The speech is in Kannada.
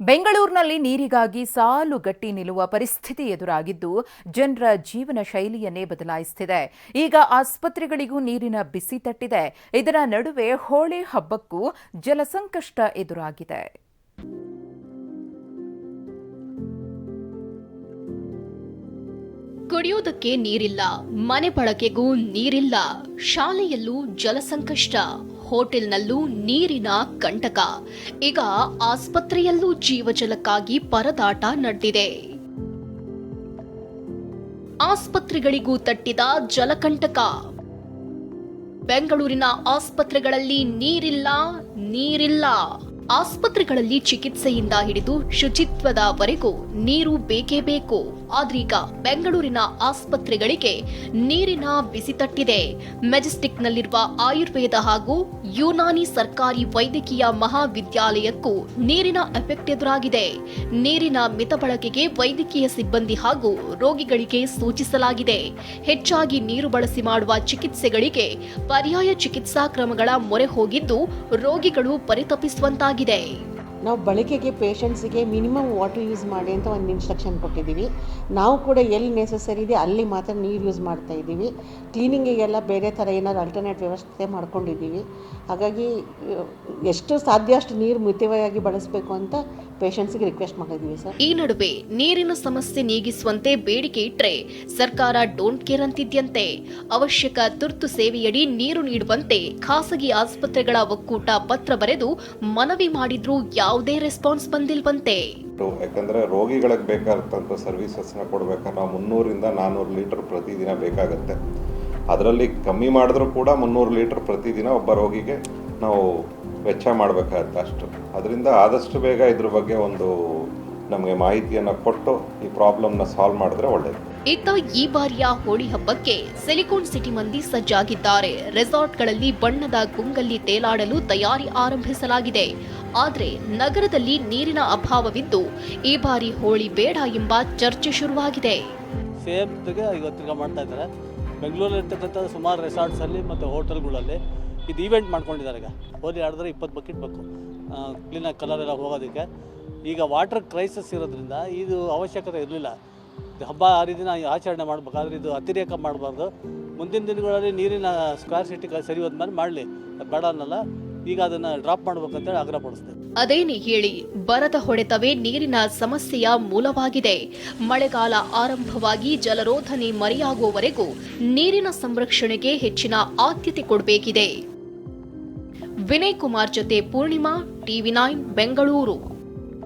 ಬೆಂಗಳೂರಿನಲ್ಲಿ ನೀರಿಗಾಗಿ ಸಾಲು ಗಟ್ಟಿ ನಿಲ್ಲುವ ಪರಿಸ್ಥಿತಿ ಎದುರಾಗಿದ್ದು, ಜನರ ಜೀವನ ಶೈಲಿಯನ್ನೇ ಬದಲಾಯಿಸುತ್ತಿದೆ ಈಗ ಆಸ್ಪತ್ರೆಗಳಿಗೂ ನೀರಿನ ಬಿಸಿ ತಟ್ಟಿದೆ. ಇದರ ನಡುವೆ ಹೋಳಿ ಹಬ್ಬಕ್ಕೂ ಜಲಸಂಕಷ್ಟ ಎದುರಾಗಿದೆ. ಕುಡಿಯೋದಕ್ಕೆ ನೀರಿಲ್ಲ, ಮನೆ ಬಳಕೆಗೂ ನೀರಿಲ್ಲ, ಶಾಲೆಯಲ್ಲೂ ಜಲಸಂಕಷ್ಟ. ಹೋಟೆಲ್ನಲ್ಲೂ ನೀರಿನ ಕಂಟಕ. ಈಗ ಆಸ್ಪತ್ರೆಯಲ್ಲೂ ಜೀವಜಲಕ್ಕಾಗಿ ಪರದಾಟ ನಡೆದಿದೆ. ಆಸ್ಪತ್ರೆಗಳಿಗೂ ತಟ್ಟಿದ ಜಲಕಂಟಕ. ಬೆಂಗಳೂರಿನ ಆಸ್ಪತ್ರೆಗಳಲ್ಲಿ ನೀರಿಲ್ಲ ನೀರಿಲ್ಲ. ಆಸ್ಪತ್ರೆಗಳಲ್ಲಿ ಚಿಕಿತ್ಸೆಯಿಂದ ಹಿಡಿದು ಶುಚಿತ್ವದವರೆಗೂ ನೀರು ಬೇಕೇ ಬೇಕು. ಆದ್ರೀಗ ಬೆಂಗಳೂರಿನ ಆಸ್ಪತ್ರೆಗಳಿಗೆ ನೀರಿನ ಬಿಸಿ ತಟ್ಟಿದೆ. ಮೆಜೆಸ್ಟಿಕ್ನಲ್ಲಿರುವ ಆಯುರ್ವೇದ ಹಾಗೂ ಯುನಾನಿ ಸರ್ಕಾರಿ ವೈದ್ಯಕೀಯ ಮಹಾವಿದ್ಯಾಲಯಕ್ಕೂ ನೀರಿನ ಎಫೆಕ್ಟ್ ಎದುರಾಗಿದೆ. ನೀರಿನ ಮಿತ ಬಳಕೆಗೆ ವೈದ್ಯಕೀಯ ಸಿಬ್ಬಂದಿ ಹಾಗೂ ರೋಗಿಗಳಿಗೆ ಸೂಚಿಸಲಾಗಿದೆ. ಹೆಚ್ಚಾಗಿ ನೀರು ಬಳಸಿ ಮಾಡುವ ಚಿಕಿತ್ಸೆಗಳಿಗೆ ಪರ್ಯಾಯ ಚಿಕಿತ್ಸಾ ಕ್ರಮಗಳ ಮೊರೆ ಹೋಗಿದ್ದು ರೋಗಿಗಳು ಪರಿತಪಿಸುವಂತಾಗಿದೆ. ನಾವು ಬಳಕೆಗೆ ಪೇಷಂಟ್ಸಿಗೆ ಮಿನಿಮಮ್ ವಾಟರ್ ಯೂಸ್ ಮಾಡಿ ಅಂತ ಒಂದು ಇನ್ಸ್ಟ್ರಕ್ಷನ್ ಕೊಟ್ಟಿದ್ದೀವಿ. ನಾವು ಕೂಡ ಎಲ್ಲಿ ನೆಸಸರಿ ಇದೆ ಅಲ್ಲಿ ಮಾತ್ರ ನೀರು ಯೂಸ್ ಮಾಡ್ತಾ ಇದ್ದೀವಿ. ಕ್ಲೀನಿಂಗಿಗೆಲ್ಲ ಬೇರೆ ಥರ ಏನಾದ್ರು ಅಲ್ಟರ್ನೇಟ್ ವ್ಯವಸ್ಥೆ ಮಾಡ್ಕೊಂಡಿದ್ದೀವಿ. ಹಾಗಾಗಿ ಎಷ್ಟು ಸಾಧ್ಯ ಅಷ್ಟು ನೀರು ಮಿತವಾಗಿ ಬಳಸಬೇಕು ಅಂತ ಪೇಷಂಟ್ಸಿಗೆ ರಿಕ್ವೆಸ್ಟ್ ಮಾಡಿದ್ದೀವಿ ಸರ್ ಈ ನಡುವೆ ನೀರಿನ ಸಮಸ್ಯೆ ನೀಗಿಸುವಂತೆ ಬೇಡಿಕೆ ಇಟ್ಟರೆ ಸರ್ಕಾರ ಡೋಂಟ್ ಕೇರ್ ಅಂತಿದ್ಯಂತೆ. ಅವಶ್ಯಕ ತುರ್ತು ಸೇವೆಯಡಿ ನೀರು ನೀಡುವಂತೆ ಖಾಸಗಿ ಆಸ್ಪತ್ರೆಗಳ ಒಕ್ಕೂಟ ಪತ್ರ ಬರೆದು ಮನವಿ ಮಾಡಿದ್ರೂ ಯಾವುದೇ ರೆಸ್ಪಾನ್ಸ್ ಬಂದಿಲ್ವಂತೆ. ಯಾಕಂದ್ರೆ ರೋಗಿಗಳಿಗೆ ರೋಗಿಗಳಿಗೆ ಬೇಕಾದಂಥ ನ ಕೊಡ್ಬೇಕಾದ್ರೆ ನಾವು ಮುನ್ನೂರಿಂದ ನಾನ್ನೂರು ಲೀಟ್ರ್ ಪ್ರತಿದಿನ ಬೇಕಾಗುತ್ತೆ. ಅದರಲ್ಲಿ ಕಮ್ಮಿ ಮಾಡಿದ್ರೂ ಕೂಡ ಮುನ್ನೂರು ಲೀಟ್ರ್ ಪ್ರತಿದಿನ ಒಬ್ಬ ರೋಗಿಗೆ ನಾವು ವೆಚ್ಚ ಮಾಡಬೇಕಾಗತ್ತೆ ಅಷ್ಟು. ಅದರಿಂದ ಆದಷ್ಟು ಬೇಗ ಇದ್ರ ಬಗ್ಗೆ ಒಂದು ನಮಗೆ ಮಾಹಿತಿಯನ್ನು ಕೊಟ್ಟು ಈ ಪ್ರಾಬ್ಲಮ್ನ ಸಾಲ್ವ್ ಮಾಡಿದ್ರೆ ಒಳ್ಳೆಯದು ಇತ್ತ ಈ ಬಾರಿಯ ಹೋಳಿ ಹಬ್ಬಕ್ಕೆ ಸಿಲಿಕಾನ್ ಸಿಟಿ ಮಂದಿ ಸಜ್ಜಾಗಿದ್ದಾರೆ. ರೆಸಾರ್ಟ್ಗಳಲ್ಲಿ ಬಣ್ಣದ ಗುಂಗಲ್ಲಿ ತೇಲಾಡಲು ತಯಾರಿ ಆರಂಭಿಸಲಾಗಿದೆ. ಆದರೆ ನಗರದಲ್ಲಿ ನೀರಿನ ಅಭಾವವಿದ್ದು ಈ ಬಾರಿ ಹೋಳಿ ಬೇಡ ಎಂಬ ಚರ್ಚೆ ಶುರುವಾಗಿದೆ. ಸೇಮ್ ಇವತ್ತಿಗೆ ಮಾಡ್ತಾ ಇದ್ದಾರೆ. ಬೆಂಗಳೂರಲ್ಲಿ ಇರ್ತಕ್ಕಂಥ ಸುಮಾರು ರೆಸಾರ್ಟ್ಸಲ್ಲಿ ಮತ್ತು ಹೋಟೆಲ್ಗಳಲ್ಲಿ ಇದು ಈವೆಂಟ್ ಮಾಡ್ಕೊಂಡಿದ್ದಾರೆ ಈಗ. ಹೋಲಿ ಆಡಿದ್ರೆ ಇಪ್ಪತ್ತು ಬಕೆಟ್ ಬೇಕು. ಕ್ಲೀನಾಗಿ ಕಲರ್ ಎಲ್ಲ ಹೋಗೋದಕ್ಕೆ. ಈಗ ವಾಟರ್ ಕ್ರೈಸಿಸ್ ಇರೋದ್ರಿಂದ ಇದು ಅವಶ್ಯಕತೆ ಇರಲಿಲ್ಲ. ಹಬ್ಬ ಹರಿದಿನ ಆಚರಣೆ ಮಾಡಬೇಕಾದ್ರೆ ಇದು ಅತಿರೇಕ ಮಾಡಬಾರ್ದು. ಮುಂದಿನ ದಿನಗಳಲ್ಲಿ ನೀರಿನ ಸ್ಕ್ವೇರ್ ಸಿಟಿ ಸರಿ ಹೋದ್ಮೇಲೆ ಮಾಡಲಿ. ಬೇಡ ಅನ್ನಲ್ಲ. ಈಗ ಅದನ್ನು ಡ್ರಾಪ್ ಮಾಡ್ಬೇಕಂತೇಳಿ ಆಗ್ರಹ ಪಡಿಸ್ತೇವೆ ಅದೇನೇ ಹೇಳಿ ಬರದ ಹೊಡೆತವೇ ನೀರಿನ ಸಮಸ್ಯೆಯ ಮೂಲವಾಗಿದೆ. ಮಳೆಗಾಲ ಆರಂಭವಾಗಿ ಜಲರೋಧನೆ ಮರೆಯಾಗುವವರೆಗೂ ನೀರಿನ ಸಂರಕ್ಷಣೆಗೆ ಹೆಚ್ಚಿನ ಆದ್ಯತೆ ಕೊಡಬೇಕಿದೆ. ವಿನಯ್ ಕುಮಾರ್ ಜೊತೆ ಪೂರ್ಣಿಮಾ ಟಿವಿ ನೈನ್ ಬೆಂಗಳೂರು.